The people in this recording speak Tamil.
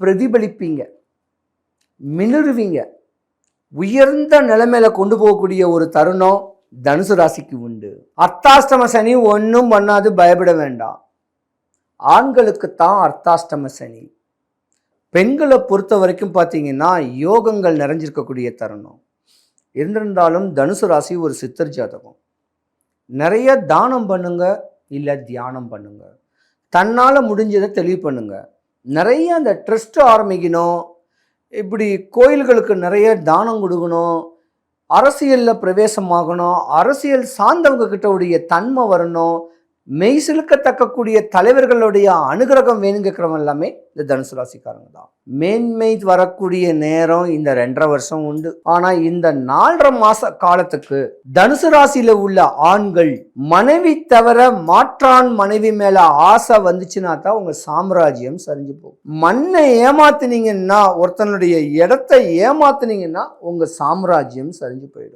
பிரதிபலிப்பீங்க. மினுருவீங்க உயர்ந்த நிலைமையில கொண்டு போகக்கூடிய ஒரு தருணம் தனுசு ராசிக்கு உண்டு. அர்த்தாஷ்டம சனி ஒன்றும் பண்ணாது பயப்பட வேண்டாம். ஆண்களுக்கு தான் அர்த்தாஷ்டம சனி. பெண்களை பொறுத்த வரைக்கும் பார்த்தீங்கன்னா யோகங்கள் நிறைஞ்சிருக்கக்கூடிய தருணம். இருந்திருந்தாலும் தனுசு ராசி ஒரு சித்தர் ஜாதகம். நிறைய தானம் பண்ணுங்க இல்லை தியானம் பண்ணுங்க. தன்னால் முடிஞ்சதை தெளிவு பண்ணுங்கள் நிறைய அந்த ட்ரஸ்ட் ஆரம்பிக்கணும். இப்படி கோயில்களுக்கு நிறைய தானம் கொடுக்கணும். அரசியலில் பிரவேசமாகணும். அரசியல் சார்ந்தவங்க கிட்ட உடைய தன்மை வரணும். மெய் சிலுக்கத்தக்கக்கூடிய தலைவர்களுடைய அனுகிரகம் வேணுங்கிறவங்க எல்லாமே இந்த தனுசு ராசிக்காரங்க தான். மேன்மை வரக்கூடிய நேரம் இந்த ரெண்டரை வருஷம் உண்டு. ஆனா இந்த நாலரை மாச காலத்துக்கு தனுசு ராசியில உள்ள ஆண்கள் மனைவி தவிர மாற்றான் மனைவி மேல ஆசை வந்துச்சுன்னா தான் உங்க சாம்ராஜ்யம் சரிஞ்சு போகும். மண்ணை ஏமாத்தினீங்கன்னா ஒருத்தனுடைய இடத்தை ஏமாத்துனீங்கன்னா உங்க சாம்ராஜ்யம் சரிஞ்சு போயிடும்.